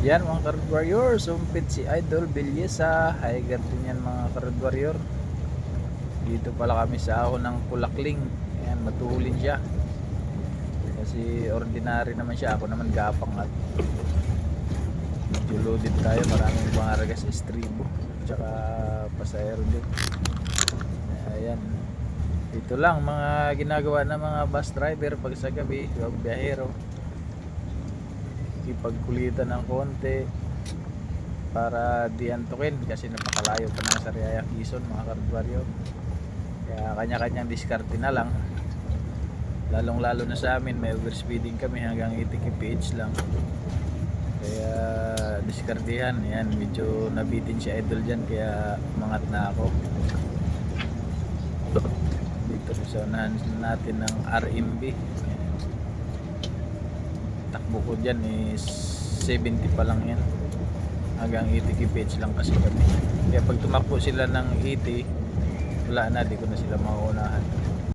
Yan mga Karad Warrior, sumpit si Idol Belleza. Higer din yan mga Karad Warrior. Dito pala kami sa ahon ng Kulakling. Ayan, matulin siya. Kasi ordinary naman siya. Ako naman gapang at medyo loaded tayo. Maraming pangarga sa estribo. Tsaka pasahero din. Ayan. Dito lang mga ginagawa ng mga bus driver pag sa gabi, yung biyahero. Ipagkulitan ng konti para di antukin kasi napakalayo pa ng Sariaya Quezon mga karbaryo. Kaya kanya-kanyang diskarte na lang. Lalong lalo na sa amin may overspeeding kami hanggang 80 kph lang. Kaya diskardihan, yan medyo nabitin si Idol dyan kaya umangat na ako dito sa unahan natin ng RMB Ayan. Takbo ko dyan is 70 pa lang yan. Hanggang 80 kph lang kasi kami. Kaya pag tumakbo sila ng 80 wala na di ko na sila mauunahan